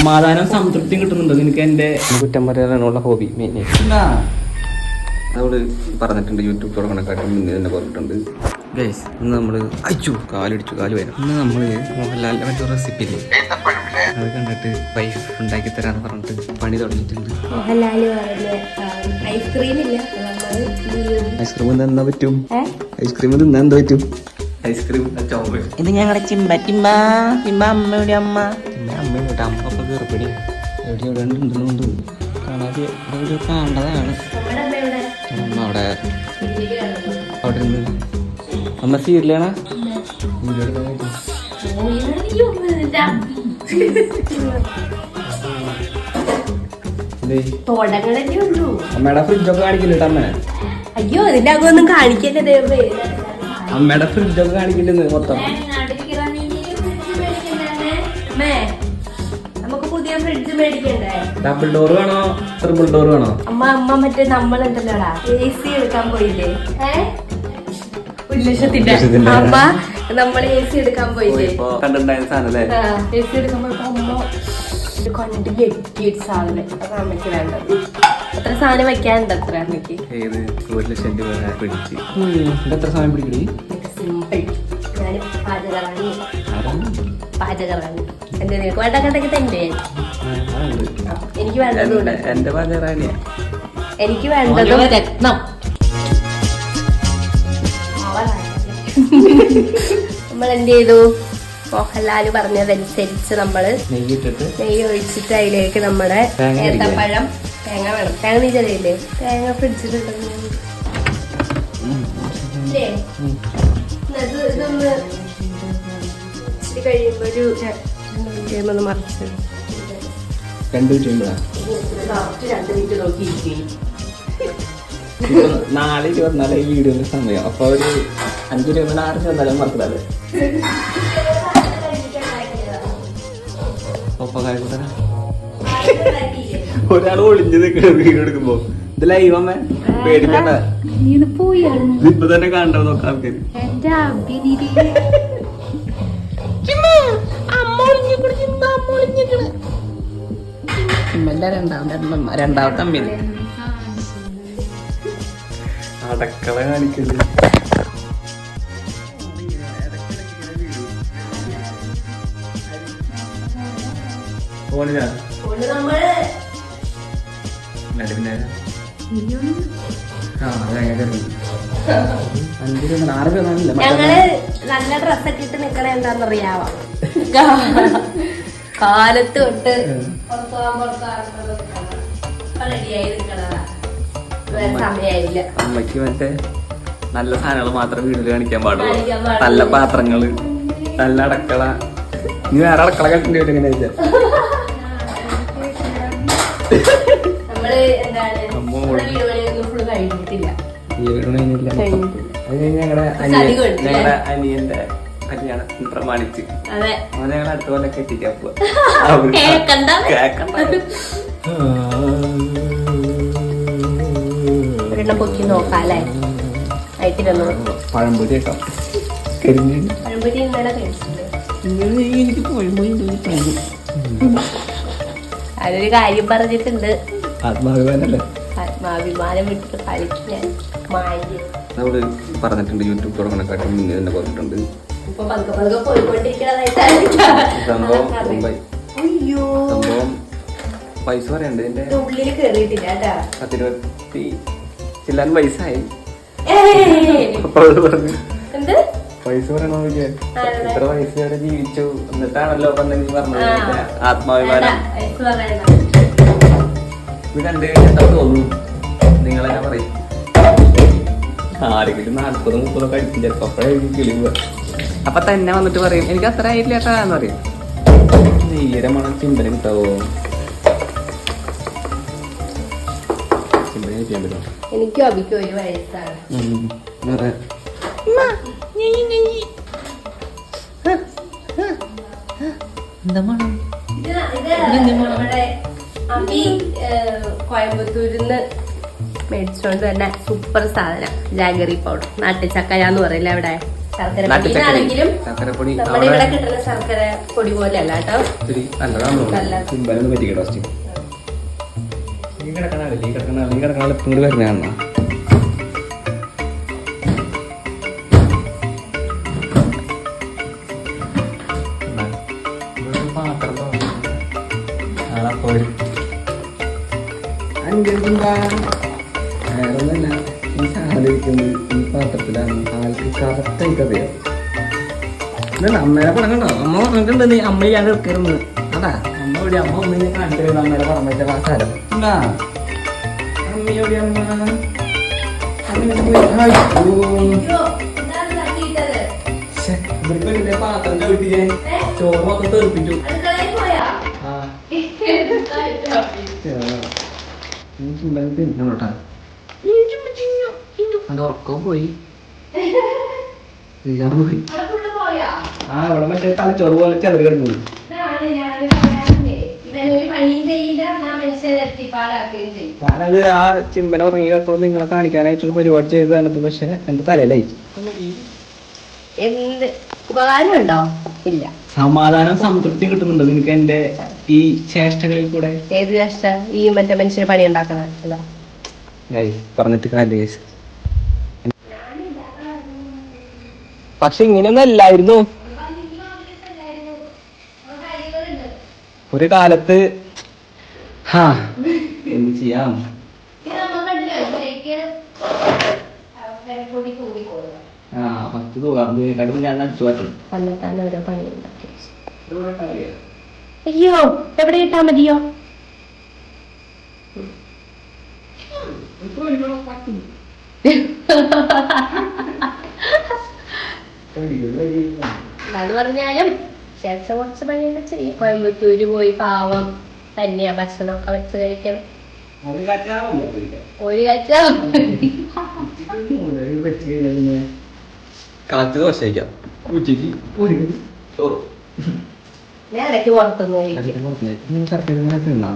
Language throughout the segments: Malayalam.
സമാധാനം സംതൃപ്തി കിട്ടുന്നുണ്ടോ നിനക്ക് എന്റെ കുറ്റം പറയാനുള്ള ഹോബി അതോട് അവൾ പറഞ്ഞിട്ടുണ്ട് യൂട്യൂബ് തുടങ്ങണക്കാട്ടും മുന്നേ തന്നെ പറഞ്ഞിട്ടുണ്ട്. ഗൈസ് ഇന്ന് നമ്മൾ അയച്ചു കാലിടിച്ചു കാൽ വരും ഇന്ന് നമ്മൾ മോഹൻലാലിന്റെ മറ്റൊരു റെസിപ്പി ഇല്ലേ? അത് കണ്ടിട്ട് വൈഫ് ഉണ്ടാക്കി തരാന്ന് പറഞ്ഞിട്ട് പണി തുടങ്ങിയിട്ടുണ്ട്. ഐസ്ക്രീം തിന്നാൻ പറ്റും? ഐസ്ക്രീം തിന്നാൻ എന്താ പറ്റും? ഐസ്ക്രീം ഇത് ഞങ്ങളുടെ ചിമ്പ ചിമ്പ ചിമ്പ അമ്മയുടെ അമ്മ. പിന്നെ അമ്മ ഇങ്ങോട്ട് അമ്മ അപ്പൊ കയറിപ്പടിയാ എവിടെ എവിടെ ഉണ്ടെന്നുണ്ട് കാണാതെ എവിടെ കാണേണ്ടതാണ്. അമ്മ അവിടെ. അവിടെ ഇരുന്ന് അമ്മ സീരിയലാണ്? ഉള്ളൂ അമ്മയുടെ ഫ്രിഡ്ജൊക്കെ കാണിക്കില്ല അമ്മ. അയ്യോ അതിന്റെ അകമൊന്നും കാണിക്കല്ലേ ദൈവമേ. അമ്മയുടെ ഫ്രിഡ്ജൊക്കെ കാണിക്കില്ലെന്ന് മൊത്തം. ഡബിൾ ഡോർ വേണോ? ട്രിപ്പിൾ ഡോർ വേണോ? അമ്മ അമ്മ മറ്റേ നമ്മളുണ്ടല്ലോടാ എ സി എടുക്കാൻ പോയില്ലേ. അമ്മ നമ്മൾ എ സി എടുക്കാൻ പോയില്ലേ? സാധനം എ സി എടുക്കാൻ പോയപ്പോ അമ്മ സാധനം അതാണ് അമ്മയ്ക്ക് വേണ്ടത്. അത്ര സാധനം വെക്കാനുണ്ട് അത്ര അമ്മയ്ക്ക്. ഏത്? ഒരു ലക്ഷം രൂപ എത്ര സമയം പിടിക്കണേ സിമ്പിൾ ഞാൻ പാചകറാണി പാചകറാണി എന്റെ നിനക്ക് വേണ്ടൊക്കെ തന്നെ എനിക്ക് വേണ്ടതുണ്ട് എന്റെ പാചകറാണിയാ എനിക്ക് വേണ്ടതും രത്നം. നമ്മൾ എന്ത് ചെയ്തു? മോഹൻലാൽ പറഞ്ഞതനുസരിച്ച് നമ്മൾ നെയ്യ് ഒഴിച്ചിട്ട് അതിലേക്ക് നമ്മുടെ ഏത്തപ്പഴം തേങ്ങ വേണം. തേങ്ങ നീ ചെറിയില്ലേ? തേങ്ങ ഫ്രിഡ്ജിൽ ഇതൊന്ന് ഇച്ചിരി കഴിയുമ്പോ ഒരു കഴിയുമ്പോ ഒന്ന് മറിച്ച് രണ്ടു മിനിറ്റ് നോക്കിയിരിക്കും നാല് ഇരുപത്തിനാല് ഈ വീഡിയോന്റെ സമയം. അപ്പൊ ഒരു അഞ്ചു രൂപ ആറ് ചെന്നാലും കായക്കൂട്ടന ഒരാൾ ഒളിഞ്ഞു നിൽക്കണ വീഡിയോ എടുക്കുമ്പോ. ഇത് ലൈവ് അമ്മ പേടിക്കണ്ട. ഇപ്പൊ തന്നെ കണ്ടോ നോക്കാം ആൾക്കാര്. എന്റെ അഭിനിധി രണ്ടാമത്തെ അമ്മ അടക്കള കാണിക്കുന്നത് ഫോണിലാ? പിന്നെ. ഞങ്ങൾ നല്ല ഡ്രസ്സൊക്കെ ഇട്ട് നിക്കണ എന്താന്നറിയാവോ? കാലത്ത് തൊട്ട് അമ്മയ്ക്ക് മറ്റേ നല്ല സാധനങ്ങൾ മാത്രം വീട്ടിൽ കാണിക്കാൻ പാടുള്ളൂ. നല്ല പാത്രങ്ങൾ നല്ല അടക്കള. നീ വേറെ അടക്കള കണ്ടിട്ട് എങ്ങനെ വെച്ചാ? നമ്മൾ എന്താണ് അമ്മോ. നമ്മുടെ വീട് പണിയൊന്നും ഫുള്ള് കഴിഞ്ഞിട്ടില്ല. കഴിഞ്ഞില്ല അത് കഴിഞ്ഞ് ഞങ്ങളുടെ കുറച്ച് അനിയൻ ഞങ്ങളുടെ അനിയന്റെ കല്യാണം പ്രമാണിച്ച്. അതെ. ഞങ്ങൾ അടുത്ത പോലെ കെട്ടിക്കാൻ പോവാ പൊക്കി പഴംപൊരി കേട്ടോ പഴംപൊരി ഇന്നലെ കഴിച്ചിട്ടുണ്ട്. എനിക്ക് പഴംപൊരി അതിനൊരു കാര്യം പറഞ്ഞിട്ടുണ്ട്. ആത്മാഭിമാനല്ലേ? ആത്മാഭിമാനം വിട്ടിട്ട് കളിക്കാൻ മാന്യം. നമ്മൾ പറഞ്ഞിട്ടുണ്ട് യൂട്യൂബ് തുടങ്ങണക്കാട്ടും മുന്നേ തന്നെ പറഞ്ഞിട്ടുണ്ട്. ഇപ്പൊ പതുക്കെ പതുക്കെ പോയിക്കൊണ്ടിരിക്കണതായിട്ടാണ് അയ്യോ. പൈസ പറയണ്ട് ഇതിന്റെ? ഉള്ളിൽ കേറിയിട്ടില്ല കേട്ടാ. പത്തിരുപത്തി ചില്ലാൻ പൈസയായി എന്ത്? പൈസ പറയണോ? ഇത്ര പൈസ വരെ ജീവിച്ചു. എന്നിട്ടാണല്ലോ നീ പറഞ്ഞത്? ആത്മാഭിമാനം. ഇത് കണ്ടു കഴിഞ്ഞാൽ തോന്നുന്നു നിങ്ങളെന്നെ പറയും. ആരെങ്കിലും നാൽപ്പത് മുപ്പതൊക്കെ അടിക്കും. ചിലപ്പോ അപ്പോഴേ കിളിവ്. അപ്പൊ തന്നെ വന്നിട്ട് പറയും എനിക്ക് അത്ര ആയിട്ടില്ല എന്ന് പറയും. നീര മണം ചിമ്പനം കിട്ടാവോ? പറ്റുമോ എനിക്കും ഒരു വയസ്സാണ്. വേറെ. എന്താ മണം? കോയമ്പത്തൂരിന്ന് മേടിച്ചോണ്ട് തന്നെ സൂപ്പർ സാധനം ജാഗറി പൗഡർ നാട്ടിച്ചക്കയാന്ന് പറയില്ല അവിടെ? നമ്മുടെ ഇവിടെ കിട്ടുന്ന ശർക്കര പൊടി പോലെ അല്ല കേട്ടോ. ഇത്തിരി നല്ലതാണോ നല്ല. സിമ്പലൊന്ന് പറ്റിക്കട്ടോ ഫസ്റ്റ് ഈ വേറൊന്നല്ല ഈ പാത്രത്തിലാണ്? ആൾക്ക് കറക്റ്റായിട്ട് അറിയാം ഇതല്ല അമ്മേനെ പറഞ്ഞോ അമ്മ പറഞ്ഞിട്ടുണ്ട് നീ അമ്മ ഞാൻ എടുക്കരുന്ന് അതാ അമ്മ ഇവിടെ അമ്മ ഒന്ന് ഞാൻ കാണിച്ചു അമ്മേനെ പറഞ്ഞു വെച്ച ആസാരം എന്താ അമ്മ എവിടെ അമ്മ? ഇവർക്ക് പാത്രം ചവിട്ടി ഞാൻ ചോറ് മൊത്തം തെറിപ്പിച്ചു. തിന്നോട്ടാ ഉറക്കം പോയി. എല്ലാം പോയി ആ ഇവിടെ മറ്റേ തലച്ചോറ് പോലെ ചെലവ് കിടന്നു ഞാനത് ആ ചിമ്പനെ ഉറങ്ങി കേട്ടോ നിങ്ങളെ കാണിക്കാനായിട്ട് പരിപാടി ചെയ്തതാണ് പക്ഷെ എന്റെ തലയിലായി. എന്ത്? ഉപകാരമുണ്ടോ? ഇല്ല. സമാധാനം സംതൃപ്തി കിട്ടുന്നുണ്ടോ നിനക്ക് എന്റെ ഈ ചേഷ്ടകളിൽ കൂടെ? ഏത് ചേഷ്ട? ഈ മറ്റേ മനുഷ്യന് പണി ഉണ്ടാക്കണ പറഞ്ഞിട്ട് കാര്യ പക്ഷെ ഇങ്ങനെയൊന്നും അല്ലായിരുന്നു ഒരു കാലത്ത് ഹാ എന്ത് ചെയ്യാം? ആ പത്ത് തൂക്കാം കടുപ്പ് ഞാൻ അടിച്ചു പറ്റും. തന്നെത്താൻ ഓരോ പണി ഉണ്ടാക്കി അയ്യോ എവിടെ ഇട്ടാ മതിയോ? അത് പറഞ്ഞാലും ശേഷം കുറച്ച് പണിയൊക്കെ ചെയ്യും. കോയമ്പത്തൂര് പോയി പാവം തന്നെയാ ഭക്ഷണമൊക്കെ വെച്ച് കഴിക്കണം. ഒരു കച്ചാവും കാലത്ത് ദോശ കഴിക്കാം ഉച്ചയ്ക്ക് ഒരു കടി. ചോറ്. ഞാൻ ഇടയ്ക്ക് പുറത്തുനിന്ന് കഴിക്കും. നിങ്ങൾ ശർക്കര ഇങ്ങനെ തിന്നാ.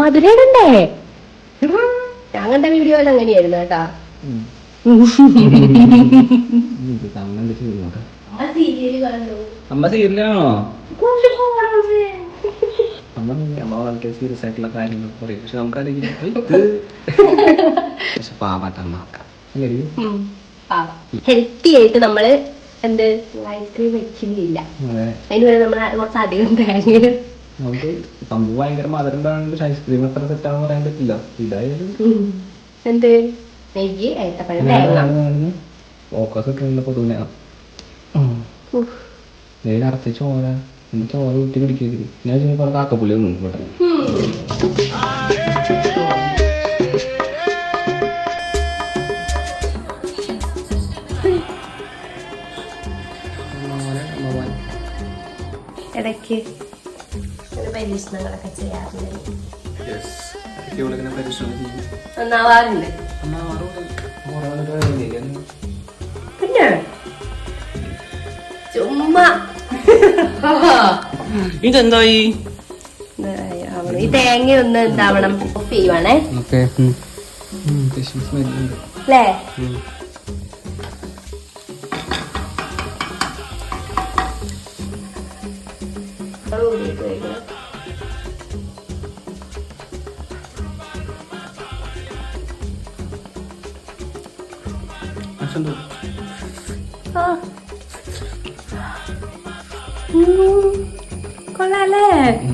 മധുരയിടണ്ടേ? ഞാൻ കണ്ട വീഡിയോയിൽ അങ്ങനെയായിരുന്നു കേട്ടാ. അമ്മ സീരിയലാണോ അമ്മ അമ്മ വളരെ സീരിയസ് ആയിട്ടുള്ള കാര്യങ്ങൾ പറയും. പക്ഷെ നമുക്കറിയില്ല. ഹെൽത്തി ആയിട്ട് നമ്മൾ എന്ത്? ഐസ്ക്രീം വെച്ചില്ല അതെ. അതിന് വരെ നമ്മൾ കുറച്ച് അധികം തേങ്ങ. നമുക്ക് സംഭവം ഭയങ്കര മധുരം ഐസ്ക്രീം എത്ര സെറ്റാണെന്ന് പറയാൻ പറ്റില്ല. ഇതായാലും എന്ത്? നെയ്യ് ഏത്തപ്പഴം തേങ്ങ. ഫോക്കസ് ഉഫ്. നേരെ അടച്ച ചോര. എനിക്ക് ചോര കുട്ടി പിടിക്കരുത്. ഞാൻ പറഞ്ഞ കാക്കപ്പുള്ളി ഒന്നും ഇവിടെ. ഇടയ്ക്ക് ഒരു പരീക്ഷണങ്ങളൊക്കെ ചെയ്യാറുണ്ട്. ഇങ്ങനെ പരിശ്രമിക്കും നന്നാവാറുണ്ട്. പിന്നെ? ചുമ്മാ. ഇതെന്തായി? ഇതാവണം. ഈ തേങ്ങ ഒന്ന് എന്താവണം ഓഫ് ചെയ്യുവാണേ. അല്ലേ? 아, 산도. 아. 음, 콜라레.